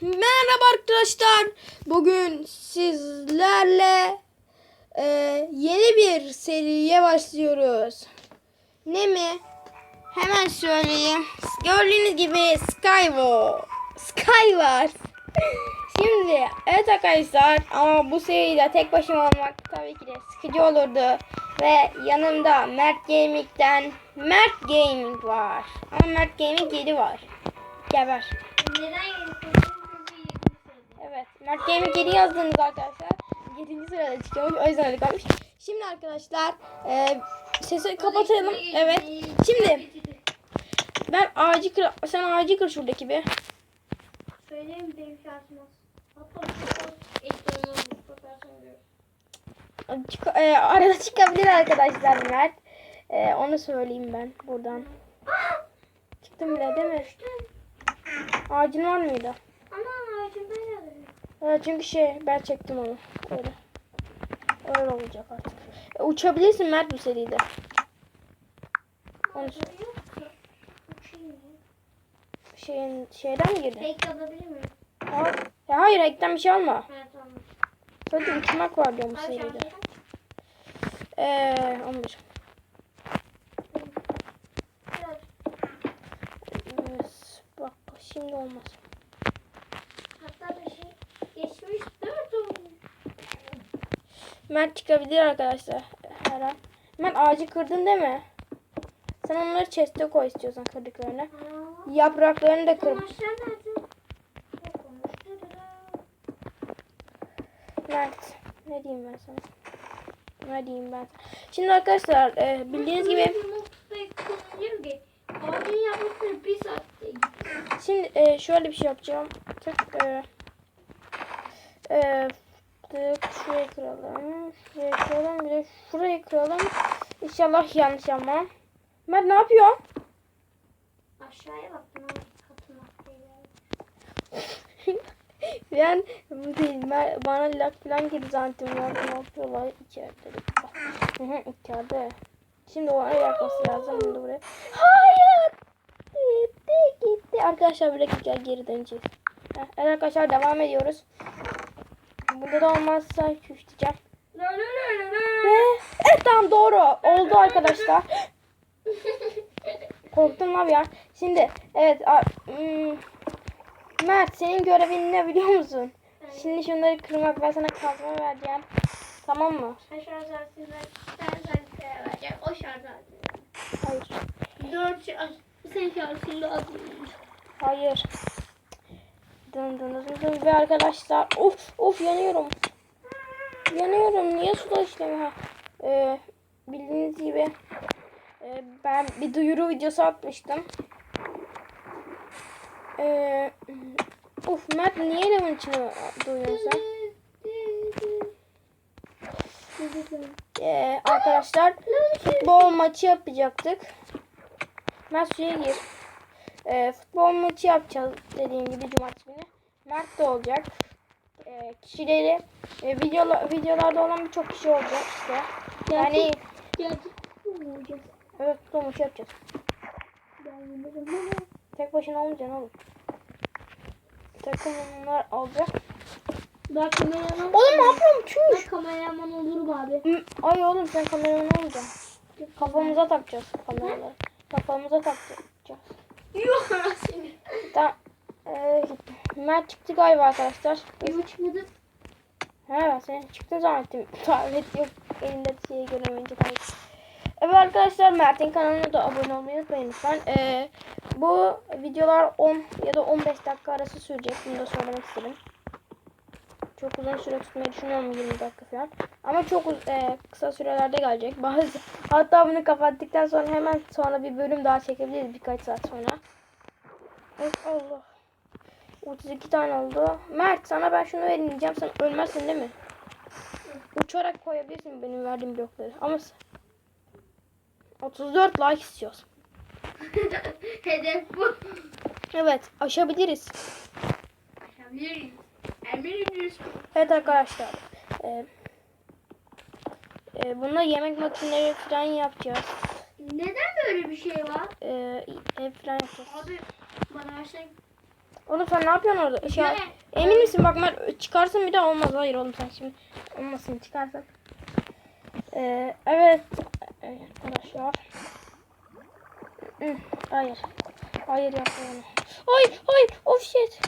Merhaba arkadaşlar. Bugün sizlerle e, yeni bir seriye başlıyoruz. Ne mi? Hemen söyleyeyim. Gördüğünüz gibi Skywars. Skywars. Şimdi evet arkadaşlar ama bu seride tek başıma olmak tabii ki de sıkıcı olurdu. Ve yanımda Mert Gaming'den Mert Gaming var. Ama Mert Gaming 7 var. Geber. Evet. Mert Gaming 7 yazdığınız arkadaşlar 7. sırada çıkıyormuş. O yüzden öyle kalmış. Şimdi arkadaşlar e, sesi kapatalım. Evet. Şimdi ben ağacı kır. Sen ağacı kır şuradaki bir. Söyleyeyim benim şansım görüyorum. Çık, e, arada çıkabilir arkadaşlar Mert. E, onu söyleyeyim ben buradan. Çıktım bile değil mi? Ağacın var mıydı? Ama ağacımda yazıyor. Evet, çünkü şey ben çektim onu. Öyle. Öyle olacak artık. E, uçabilirsin Mert bu seride. Onu şeyin şeyden mi girdin? Fake alabilir miyim? Ha? Ya hayır ekten bir şey alma. Evet tamam. Zaten uçmak var diyorum bu seride. Eee 11. Biraz. Evet, bak şimdi olmaz. Hatta bir şey geçmiş dört oldu. Mert çıkabilir arkadaşlar her an. Mert ağacı kırdın değil mi? Sen onları chest'e koy istiyorsan kırdıklarını. Aa. Yapraklarını da kır. Mert ne diyeyim ben sana? Ne diyeyim ben? Şimdi arkadaşlar e, bildiğiniz gibi şimdi e, şöyle bir şey yapacağım. Tık e, e, tık şurayı kıralım. Şurayı kıralım. Bir de şurayı kıralım. İnşallah yanlış yapmam. Mert ne yapıyor? aşağıya baktım ama. Ben bu değil. Ben, bana lak falan girdi zannettim. Ne yapıyorlar içeride. Hı hı içeride. Şimdi o oraya yakması lazım. Bunu buraya. Hayır. Gitti gitti. Arkadaşlar bir dakika geri döneceğiz. Heh, Evet arkadaşlar devam ediyoruz. Burada da olmazsa küçülteceğim. Evet tamam doğru. Oldu arkadaşlar. Korktum abi ya. Şimdi evet. hmm, Mert senin görevin ne biliyor musun? Şimdi şunları kırmak ben sana kazma vereceğim. Tamam mı? Sen şarj. Sen şarj vereceğim. O şarj aleti. Hayır. Dört şarj. Sen şarjını lazım. Hayır. Dın dın dın dın ve arkadaşlar of of yanıyorum. Yanıyorum. Niye suda işlemiyor? Ha. Ee, bildiğiniz gibi e, ben bir duyuru videosu atmıştım. Ee, of Mert niye elimin içine duyuyorsun? Ee, arkadaşlar futbol maçı yapacaktık. Mert suya gir. Ee, futbol maçı yapacağız dediğim gibi cumartesi günü. Mert de olacak. Ee, kişileri e, videola, videolarda olan birçok kişi olacak işte. Yani olacağız? evet futbol maçı yapacağız. Ben. Tek başına olmayacaksın oğlum. Takımlar olacak. Ben kameraman. Oğlum ne yapıyorum? Ben Çüş. kameraman olurum abi. Ay oğlum sen kameraman olacaksın. Kafamıza takacağız kameraları. Kafamıza takacağız. Yok seni. Tamam. Ee, Mert çıktı galiba arkadaşlar. Yok çıkmadı. Ha sen çıktın zannettim. Tablet yok. Elinde şeyi göremeyince tabii. Evet arkadaşlar Mert'in kanalına da abone olmayı unutmayın lütfen. Ee, bu videolar 10 ya da 15 dakika arası sürecek. Bunu da söylemek istedim. Çok uzun süre tutmayı düşünüyorum 20 dakika falan. Ama çok e, kısa sürelerde gelecek. Bazı hatta bunu kapattıktan sonra hemen sonra bir bölüm daha çekebiliriz birkaç saat sonra. Of Allah. 32 tane oldu. Mert sana ben şunu diyeceğim. Sen ölmezsin değil mi? Uçarak koyabilirsin benim verdiğim blokları. Ama sen- 34 like istiyoruz. Hedef bu. Evet aşabiliriz. Aşabiliriz. Evet arkadaşlar. Ee, e, bununla yemek makineleri falan yapacağız. Neden böyle bir şey var? Ev falan yapacağız. Abi bana versen Oğlum sen ne yapıyorsun orada? Şey, Ne? emin misin? Bak Mert çıkarsın bir daha olmaz. Hayır oğlum sen şimdi olmasın çıkarsın. Ee, evet. Evet, arkadaşlar. Hayır. Hayır yapma onu. Ay ay of shit.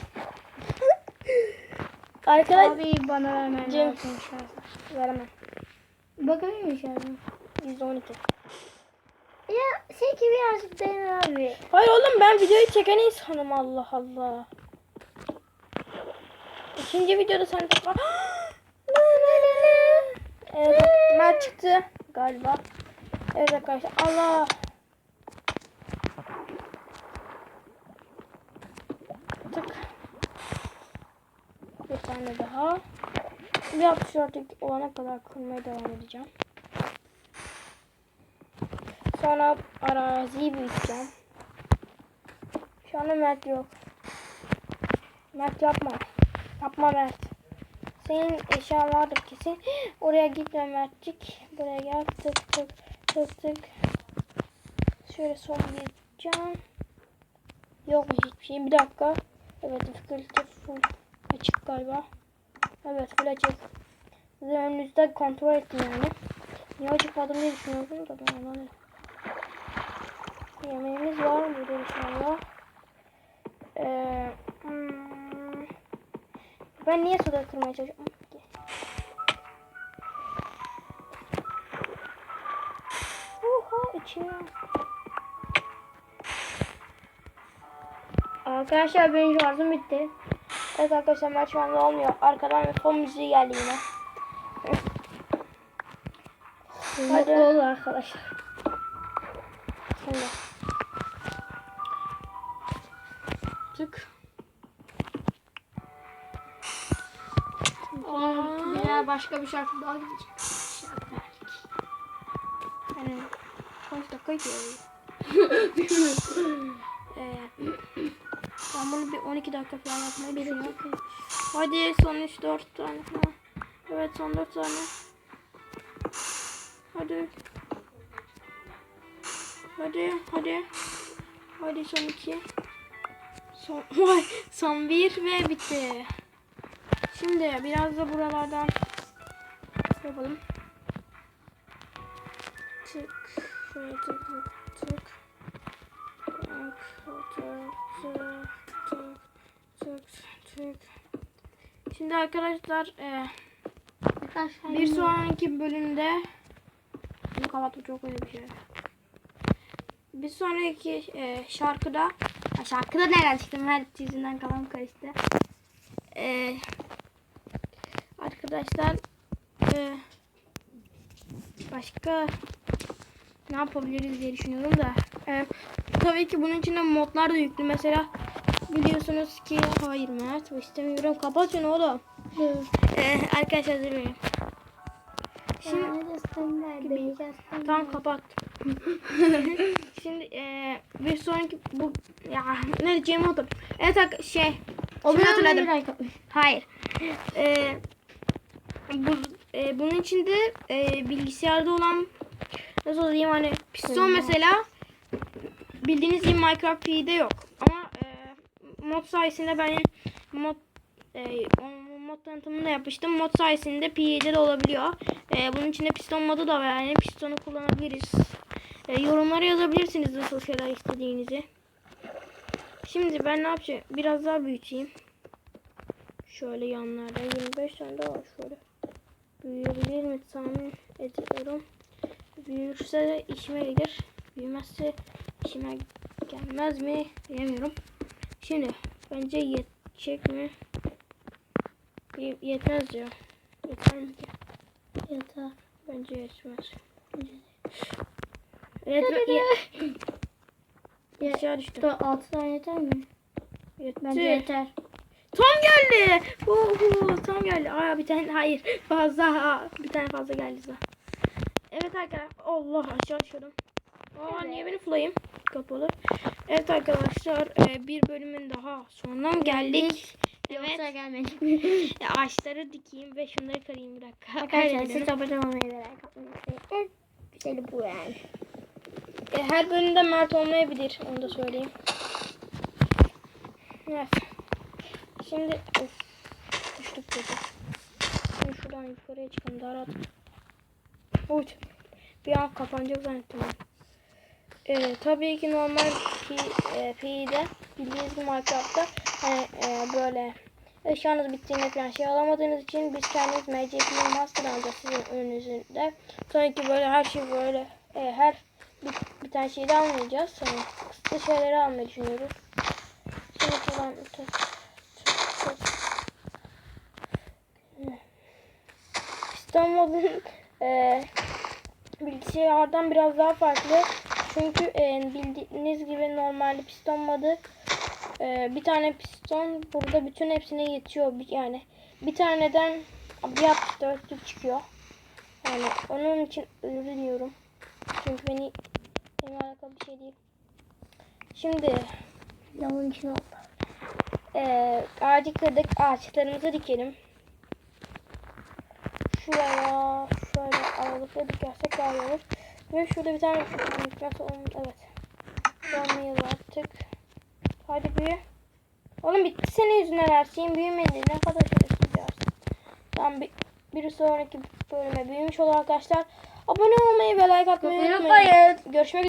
Arkadaşlar Abi bana vermen Cem. lazım şarjı. veremem. Bakabilir miyim şarjı? %12. Ya seninki birazcık dayan abi. Hayır oğlum ben videoyu çeken insanım Allah Allah. İkinci videoda sen de... evet Mert çıktı galiba. Evet arkadaşlar Allah. Tık. Bir tane daha. Bir 64 olana kadar kırmaya devam edeceğim. Sonra araziyi büyüteceğim. Şu anda Mert yok. Mert yapma. Yapma Mert. Senin eşyan vardır kesin. Oraya gitme Mertcik. Buraya gel. Tık tık tık tık. Şöyle son bir can. Yok hiçbir şey? Bir dakika. Evet difficulty full açık galiba. Evet full açık. Önünüzde kontrol ettim yani. Niye açıkladım diye düşünüyordum da ben ona Yemeğimiz var burada inşallah. Ee, hmm, ben niye suda kırmaya çalışıyorum. Arkadaşlar benim şarjım bitti. Evet arkadaşlar ben şu anda olmuyor. Arkadan bir fon müziği geldi yine. Hadi. Olun arkadaşlar. Şimdi. Tık. Daha başka bir şarkı daha gidecek. Şarkı Yani kaç dakika gidiyor? ee, ben bunu bir 12 dakika falan yapmayı düşünüyorum. Hadi son 3-4 tane falan. Evet son 4 tane. Hadi. Hadi hadi. Hadi son 2. Son, vay, son 1 ve bitti. Şimdi biraz da buralardan yapalım. Tık. Tık tık tık. Tık tık tık tık tık. Şimdi arkadaşlar e, Arkadaşlar bir sonraki bölümde bunu kapatma çok öyle bir şey. Bir sonraki e, şarkıda ha, şarkıda nereden çıktım her yüzünden kafam karıştı. E, arkadaşlar e, başka ne yapabiliriz diye düşünüyorum da. E, tabii ki bunun içinde modlar da yüklü. Mesela biliyorsunuz ki hayır Mert bu istemiyorum. Kapat şunu oğlum. E, arkadaşlar durmayın. Şimdi Şimdi Tamam kapat. Şimdi eee bir sonraki bu ya ne diyeceğimi hatırladım. Evet şey şimdi hatırladım. Hayır. Eee bu eee, bunun içinde eee, bilgisayarda olan nasıl diyeyim hani piston mesela bildiğiniz gibi Minecraft P'de yok. Mod sayesinde ben mod o mod tanıtımını da yapmıştım. Mod sayesinde P7'de de olabiliyor. Eee, bunun içinde piston modu da var. Yani pistonu kullanabiliriz. Eee, yorumlara yazabilirsiniz nasıl şeyler istediğinizi. Şimdi ben ne yapacağım? Biraz daha büyüteyim. Şöyle yanlarda 25 tane daha var şöyle. Büyüyebilir mi tahmin ediyorum. Büyürse işime gelir. Büyümezse işime gelmez mi bilemiyorum. Şimdi bence yetecek mi? Yetmez diyor. Yeter mi ki? Yeter. Bence yetmez. Yetme, ye, Ya, aşağı düştü. 6 tane yeter mi? Yetti. Bence yeter. Tam geldi. Uhu, tam geldi. Aa bir tane hayır. Fazla. Aa, bir tane fazla geldi zaten. Evet arkadaşlar. Allah aşağı düşüyordum. Aa niye benim fly'ım kapalı? Evet arkadaşlar e, bir bölümün daha sonuna geldik. Yoksa Evet. gelmedi. E, ağaçları dikeyim ve şunları karayım bir dakika. Arkadaşlar siz abone olmayı ve like atmayı unutmayın. En güzeli bu yani. E, her bölümde Mert olmayabilir. Onu da söyleyeyim. Evet. Şimdi of, düştük dedi. Şimdi şuradan yukarıya çıkalım daha rahat. Uç. Bir an kapanacak zannettim ben. Ee, tabii ki normal P, e, P'de bildiğiniz gibi Minecraft'ta hani e, böyle eşyanız bittiğinde falan şey alamadığınız için biz kendimiz MCP'yi master alacağız sizin önünüzde. Tabii ki böyle her şey böyle e, her bir, bir tane şeyi de almayacağız. Hani kısıtlı şeyleri almayı düşünüyoruz. Şimdi. Piston modun e, bilgisayardan biraz daha farklı. Çünkü e, bildiğiniz gibi normalde piston modu e, bir tane piston burada bütün hepsine yetiyor. Yani bir taneden bir 64'lük çıkıyor. Yani onun için özür diliyorum. Çünkü beni benimle alakalı bir şey değil. Şimdi Yavun için oldu. ee, ağacı kırdık. Ağaçlarımızı dikelim. Şuraya şöyle aralıkla dikersek daha iyi olur. Ve şurada bir tane nasıl olmuş? Evet. Olmayı attık. Hadi büyü. Oğlum bitti senin yüzünden her şeyin büyümedi. Ne kadar şerefsiz yersin. Tamam bir, bir sonraki bölüme büyümüş olan arkadaşlar. Abone olmayı ve like atmayı unutmayın. Görüşmek üzere.